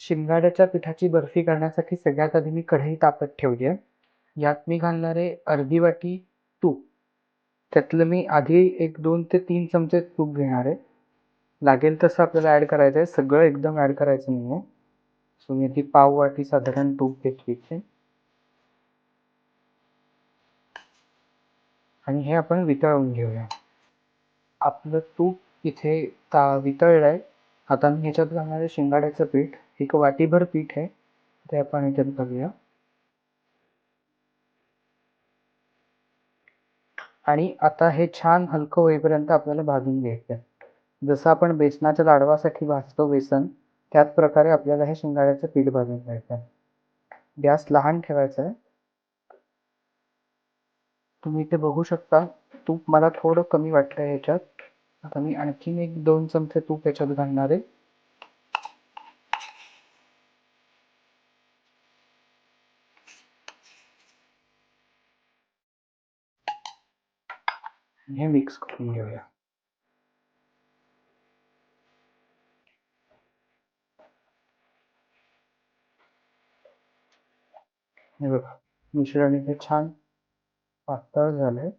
शिंगाड्याच्या पिठाची बर्फी करण्यासाठी सगळ्यात आधी मी कढई तापत ठेवली आहे. यात मी घालणार आहे अर्धी वाटी तूप. त्यातलं मी आधी एक दोन ते तीन चमचे तूप घेणार आहे. लागेल तसं आपल्याला ॲड करायचं आहे. सगळं एकदम ॲड करायचं नाही आहे सो मी ती पाव वाटी साधारण तूप घेतली इथे आणि हे आपण वितळून घेऊया. आपलं तूप इथे ता वितळलं आहे आता मी ह्याच्यात घालणार आहे शिंगाड्याचं पीठ. एक वाटीभर पीठ आहे. ते आपण ह्याच्यात घालूया. आणि आता हे छान हलकं होईपर्यंत आपल्याला भाजून घ्यायचं आहे. जसं आपण बेसनाच्या लाडवासाठी भाजतो बेसन त्याच प्रकारे आपल्याला हे शिंगाड्याचं पीठ भाजून घ्यायचं आहे. गॅस लहान ठेवायचा आहे. तुम्ही इथे बघू शकता तूप मला थोडं कमी वाटलं ह्याच्यात. आता मी आणखीन एक दोन चमचे तूप ह्याच्यात घालणार आहे. हे मिक्स करून घेऊया. हे बघा मिश्रण इथे छान पातळ झालंय.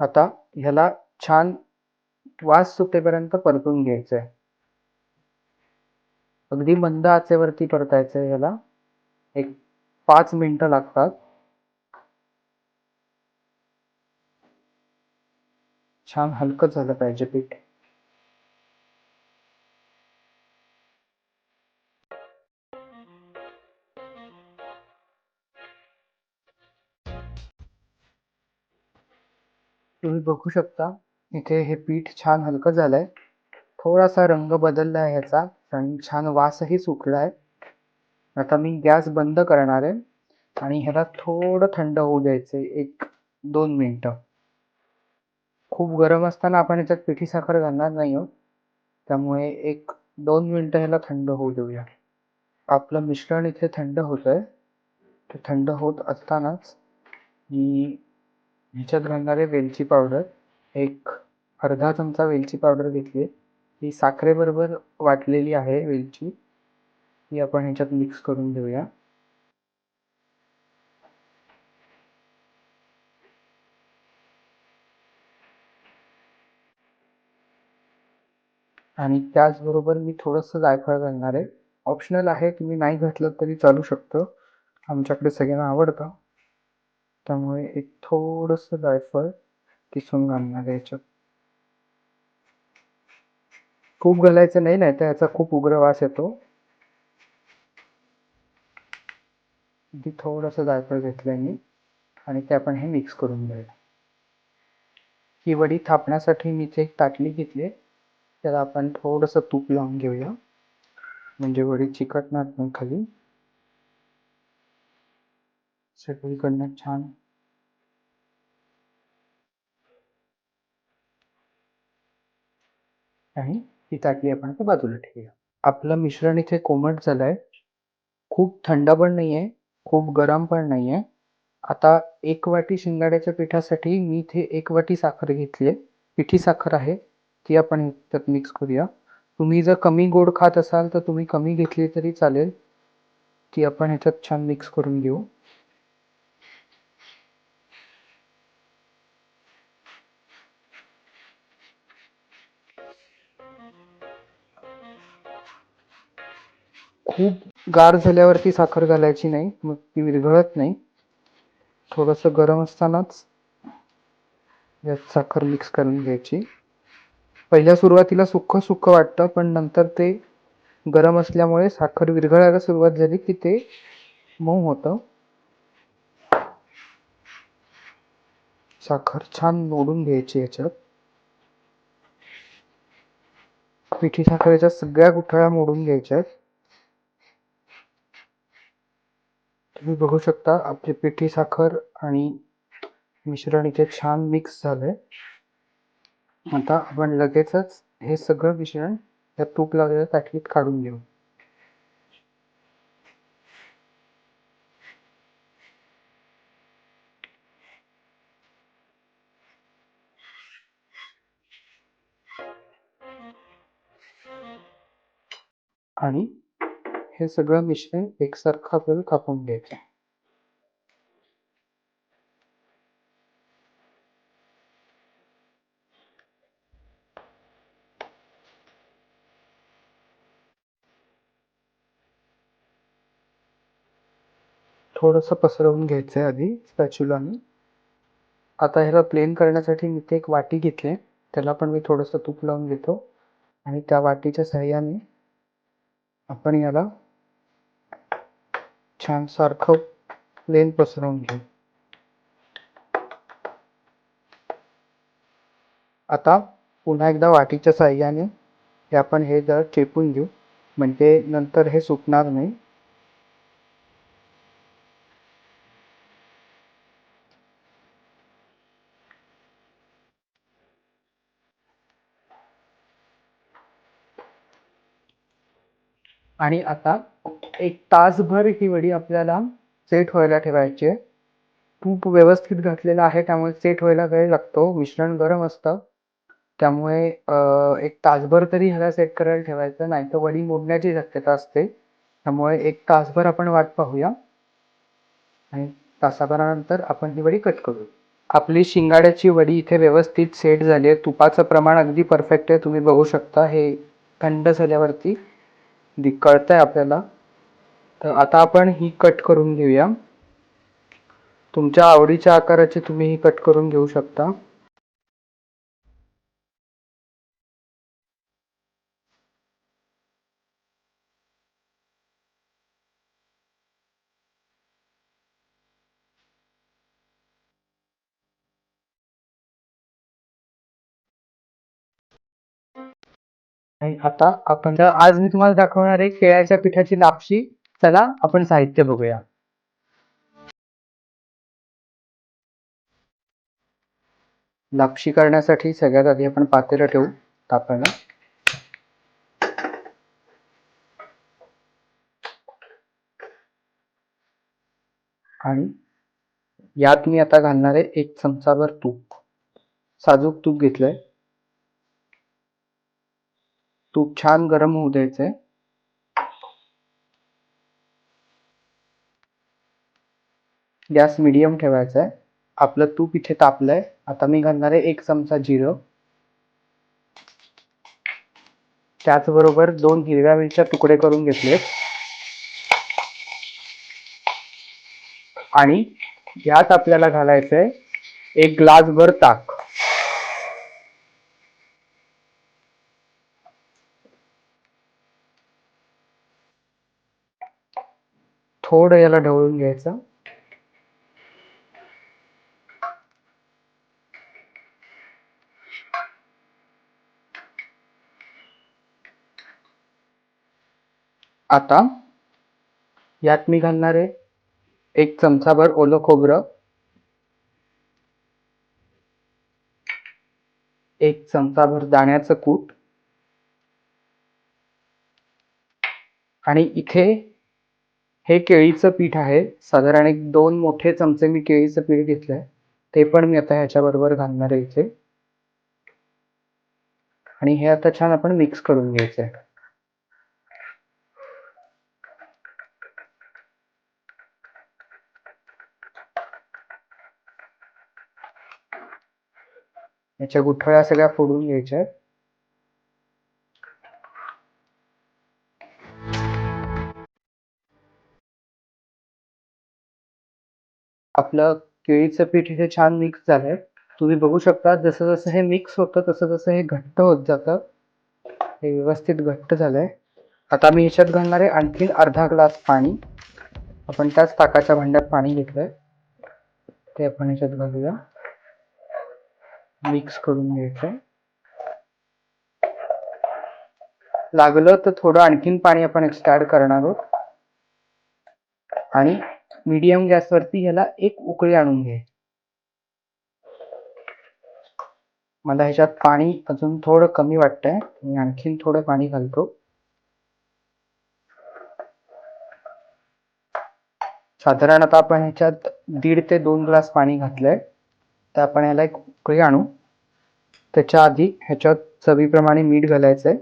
आता ह्याला छान वास सुटेपर्यंत परतून घ्यायचं आहे अगदी मंद आचेवरती परतायचं आहे ह्याला. एक पाच मिनिटं लागतात. छान हलकं झालं पाहिजे पीठ. तुम्ही बघू शकता इथे हे पीठ छान हलकं झालंय. थोडासा रंग बदलला आहे ह्याचा आणि छान वासही सुटलाय. आता मी गॅस बंद करणार आहे आणि ह्याला थोडं थंड होऊ द्यायचंय एक दोन मिनटं. खूप गरम असताना आपण ह्याच्यात पिठी साखर घालणार नाही आहोत. त्यामुळे एक दोन मिनटं ह्याला थंड होऊ देऊया. आपलं मिश्रण इथे थंड होतं आहे ते थंड होत असतानाच मी ह्याच्यात घालणार आहे वेलची पावडर. एक अर्धा चमचा वेलची पावडर घेतली आहे. ही साखरेबरोबर वाटलेली आहे वेलची. ती आपण ह्याच्यात मिक्स करून घेऊया. आणि त्याचबरोबर मी थोडंसं जायफळ घालणार आहे. ऑप्शनल आहे तुम्ही नाही घातलं तरी चालू शकतं. आमच्याकडे सगळ्यांना आवडतं. त्यामुळे एक थोडंसं जायफळ किसून घालणार याच्यात. खूप घालायचं नाही नाही तर याचा खूप उग्र वास येतो. थोडंसं जायफळ घेतलंय मी आणि ते आपण हे मिक्स करून घेऊया. ही वडी थापण्यासाठी मी ते एक ताटली घेतली त्याला आपण थोडंसं तूप लावून घेऊया. म्हणजे वडी चिकटणार पण खाली. सगळीकडनं छान आणि ही ताटली आपण आता बाजूला ठेवूया. आपलं मिश्रण इथे कोमट झालं आहे खूप थंड पण नाही आहे खूप गरम पण नाही आहे आता एक वाटी शिंगाड्याच्या पिठासाठी मी इथे एक वाटी साखर घेतली आहे पिठी साखर आहे ती आपण त्यात मिक्स करूया. तुम्ही जर कमी गोड खात असाल तर तुम्ही कमी घेतली तरी चालेल. ती आपण ह्याच्यात छान मिक्स करून घेऊ. खूप गार झाल्यावरती साखर घालायची नाही मग ती विरघळत नाही. थोडंसं गरम असतानाच यात साखर मिक्स करून घ्यायची. पहिल्या सुरुवातीला सुख सुख वाटतं पण नंतर ते गरम असल्यामुळे साखर विरघळायला सुरुवात झाली की ते मऊ होतं. साखर छान मोडून घ्यायची याच्यात. पिठी साखरेच्या सगळ्या गुठळ्या मोडून घ्यायच्या तुम्ही बघू शकता आपली पिठी साखर आणि मिश्रण इथे छान मिक्स झालंय. आता आपण लगेचच हे सगळं मिश्रण या तूप लावलेल्या ताटलीत काढून घेऊ. आणि हे सगळं मिश्रण एकसारखं आपल्याला कापून घ्यायचं थोडंसं पसरवून घ्यायचं आहे आधी स्पॅच्युलाने आता ह्याला प्लेन करण्यासाठी मी ते एक वाटी घेतली त्याला पण मी थोडंसं तूप लावून घेतो. आणि त्या वाटीच्या सहाय्याने आपण याला छान सारखं प्लेन पसरवून घेऊ. आता पुन्हा एकदा वाटीच्या साह्याने हे आपण हे जर चेपून घेऊ. म्हणजे नंतर हे सुटणार नाही. आणि आता एक तासभर ही वडी आपल्याला सेट व्हायला ठेवायची आहे. तूप व्यवस्थित घातलेलं आहे त्यामुळे सेट व्हायला वेळ लागतो. मिश्रण गरम असतं. त्यामुळे एक तासभर तरी ह्याला सेट करायला ठेवायचं नाही तर वडी मोडण्याची शक्यता असते. त्यामुळे एक तासभर आपण वाट पाहूया. आणि तासाभरानंतर आपण ही वडी कट करू आपली शिंगाड्याची वडी इथे व्यवस्थित सेट झाली आहे. तुपाचं प्रमाण अगदी परफेक्ट आहे. तुम्ही बघू शकता हे थंड झाल्यावरती कळतं आहे आपल्याला. तर आता आपण ही कट करून घेऊया. तुमच्या आवडीच्या आकाराची तुम्ही ही कट करून घेऊ शकता. आता आपण तर आज मी तुम्हाला दाखवणार आहे केळ्याच्या पिठाची लापशी चला आपण साहित्य बघूया. लापशी करण्यासाठी सगळ्यात आधी आपण पातेलं ठेवू तापायला आणि यात मी आता घालणार आहे एक चमचाभर तूप. साजूक तूप घेतलंय. तूप छान गरम होऊ द्यायचंय. गॅस मिडियम ठेवायचा आहे. आपलं तूप इथे तापलंय. आता मी घालणार आहे एक चमचा जिरं. त्याचबरोबर दोन हिरव्या मिरच्या तुकडे करून घेतले आणि यात आपल्याला घालायचंय एक ग्लासभर ताक. थोडं याला ढवळून घ्यायचं. आता यात मी घालणार आहे एक चमचाभर ओलं खोबरं एक चमचाभर दाण्याचं कूट आणि इथे हे केळीचं पीठ आहे. साधारण एक दोन मोठे चमचे मी केळीचं पीठ घेतलंय. ते पण मी आता ह्याच्या बरोबर घालणार आहे इथे. आणि हे आता छान आपण मिक्स करून घ्यायचंय याच्या गुठळ्या सगळ्या फोडून घ्यायच्या. आपलं केळीचं पीठ इथे छान मिक्स झालंय. तुम्ही बघू शकता जसं जसं हे मिक्स होतं तसं तसं हे घट्ट होत जातं. हे व्यवस्थित घट्ट झालंय. आता मी ह्याच्यात घालणार आहे आणखीन अर्धा ग्लास पाणी. आपण त्याच ताकाच्या भांड्यात पाणी घेतलंय. ते आपण ह्याच्यात घालूया. मिक्स करून घ्यायचं लागलं तर थोडं आणखीन पाणी आपण एक्स्ट्रा ऍड करणार आहोत. आणि मीडियम गॅसवरती ह्याला एक उकळी आणून घे मला ह्याच्यात पाणी अजून थोडं कमी वाटतंय. मी आणखीन थोडं पाणी घालतो. साधारणतः आपण ह्याच्यात दीड ते दोन ग्लास पाणी घातलंय. तर आपण याला एक उकळी आणू. त्याच्या आधी ह्याच्यात चवीप्रमाणे मीठ घालायचं आहे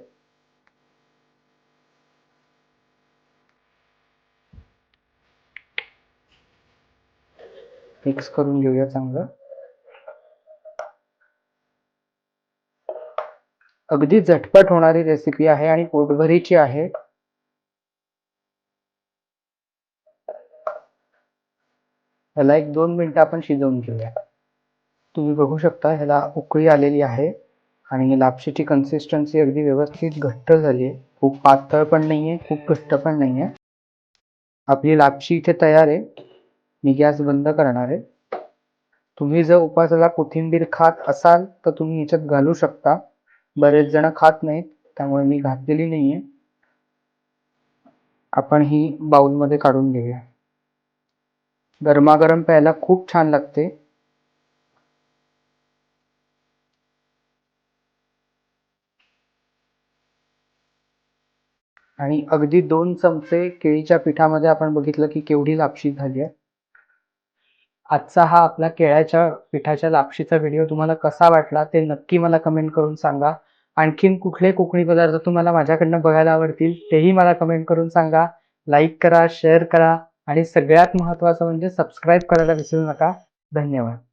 मिक्स करून घेऊया चांगलं. अगदी झटपट होणारी रेसिपी आहे आणि पोटभरीची आहे. याला एक दोन मिनिटं आपण शिजवून घेऊया. तुम्ही बघू शकता ह्याला उकळी आलेली आहे आणि लापशीची कन्सिस्टन्सी अगदी व्यवस्थित घट्ट झाली आहे. खूप पातळ पण नाहीये खूप घट्ट पण नाहीये. आपली लापशी इथे तयार आहे. मी गॅस बंद करणार आहे. तुम्ही जर उपासाला कोथिंबीर खात असाल तर तुम्ही याच्यात घालू शकता. बरेच जण खात नाहीत त्यामुळे मी घातलेली नाहीये. आपण ही बाउलमध्ये काढून घेऊया. गरमागरम प्यायला खूप छान लागते. आणि अगदी दोन चमचे केळीच्या पिठामध्ये आपण बघितलं की केवढी लापशी झाली आहे. आजचा हा आपला केळ्याच्या पिठाच्या लापशीचा व्हिडिओ तुम्हाला कसा वाटला ते नक्की मला कमेंट करून सांगा. आणखीन कुठले कोकणी पदार्थ तुम्हाला माझ्याकडनं बघायला आवडतील तेही मला कमेंट करून सांगा. लाईक करा शेअर करा आणि सगळ्यात महत्त्वाचं म्हणजे सबस्क्राईब करायला विसरू नका. धन्यवाद.